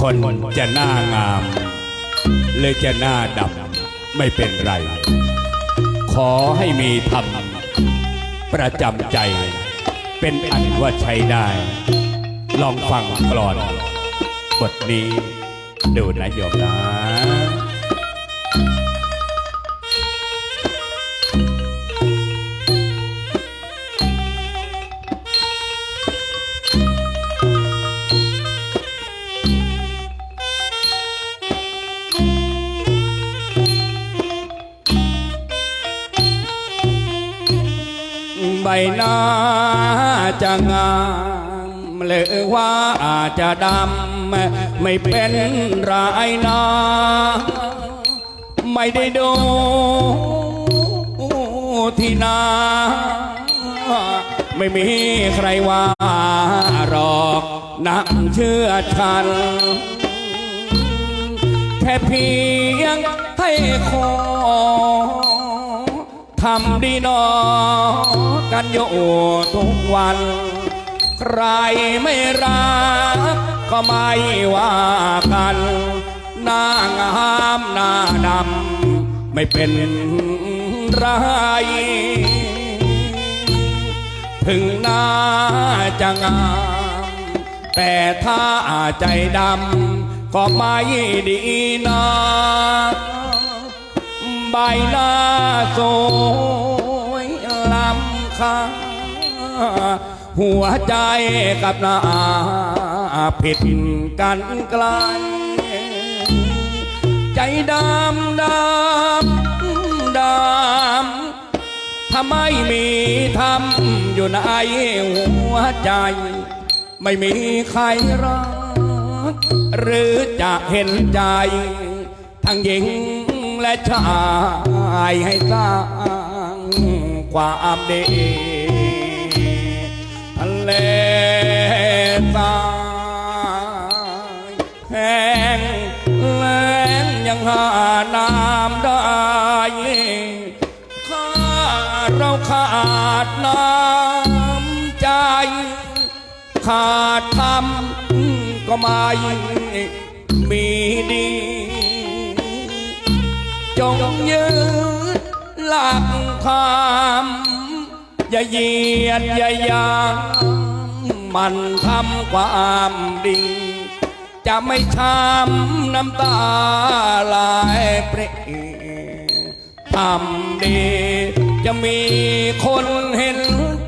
คนจะหน้างาม เลยจะหน้าดำไม่เป็นไร ขอให้มีธรรมประจำใจ เป็นอันว่าใช้ได้ ลองฟังกรอน บทนี้ดูนะโยมนะ น้าจะงามหรือว่าอาจจะดำ ไม่เป็นไรนะไม่ได้ดูที่นาไม่มีใครว่าหรอกนักเชื่อฉัน แค่เพียงให้ขอ ทำดีนอ กันอยู่ทุกวัน ใครไม่รักก็ไม่ว่ากันหน้างามหน้าดำไม่เป็นไร ถึงหน้าจะงาม แต่ถ้าใจดำก็ไม่ดีนะ บหน้าสวยลำค่าหัวใจกับหน้าผิดกันไกลใจดำดำดำถ้าไม่มีธรรมอยู่ในหัวใจ ไม่มีใครรัก หรือจะเห็นใจ ทั้งหญิง และชายให้สร้างความดีทะเลทรายแห้งแล้งยังหาน้ำได้ข้าเราขาดน้ำใจ ขาดธรรมก็ไม่มีดี งยืดหลักคำอย่าเหยียดอย่ายามมันทำความดีจะไม่ช้ำน้ำตาลายเปรทำดีจะมีคนเห็น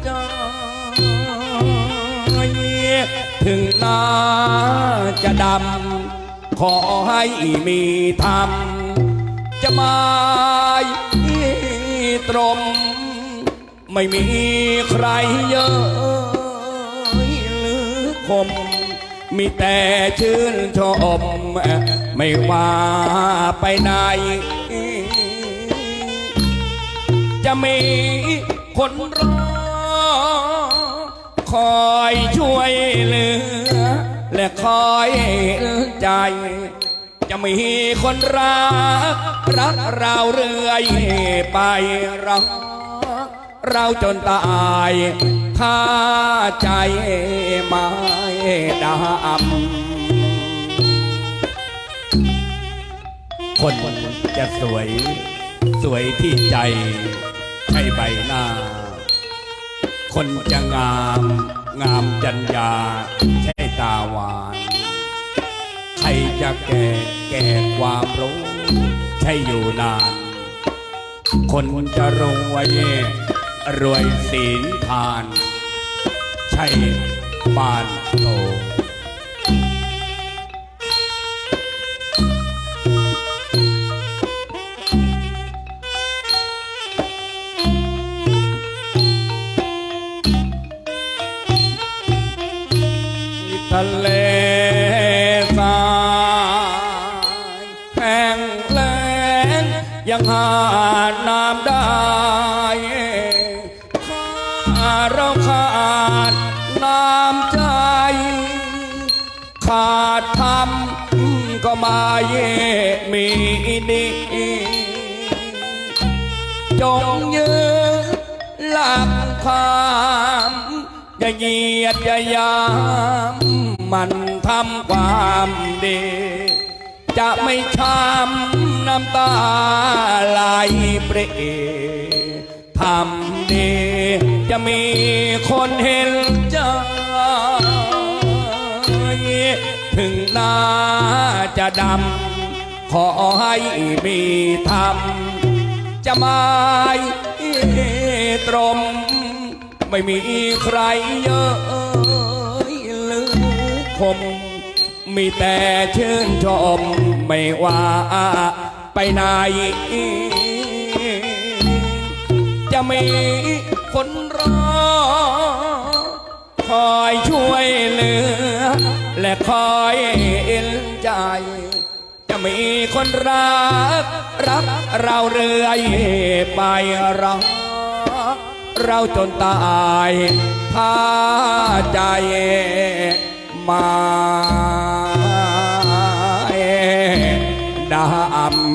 ใจถึงน้าจะดำขอให้มีธรรม จะมาตรม ไม่มีใครเยอะหรือคม มีแต่ชื่นชม ไม่ว่าไปไหน จะมีคนรอ คอยช่วยเหลือ และคอยเห็นใจ จะมีคนรัก รักเราเรื่อยไปรักเราจนตายถ้าใจไม่ดำคนจะสวย สวยที่ใจใช่ใบหน้า คนจะงาม งามจัญญาใช่ตาหวาน ใครจะแก่แก่ความรู้ใช่อยู่นาน คนจะรวยรวยศีลทาน ใช่บานโตทะเล น้ำได้ข้าเราขาดน้ำใจ ขาดธรรมก็ไม่มีดีจงยืนหลักความอย่าเหยียดอย่ายาม มันทำความดี จะไม่ช้ำน้ำตาไหลเปรทำดีจะมีคนเห็นใจถึงหน้าจะดำ ขอให้มีธรรม จะไม่ตรม ไม่มีใครเยอะหรือคม มีแต่ชื่นชมไม่ว่าไปไหน จะมีคนรอ คอยช่วยเหลือ และคอยเอ็นใจ จะมีคนรัก รักเราเรื่อยไปรักเราจนตายถ้าใจมา ดำ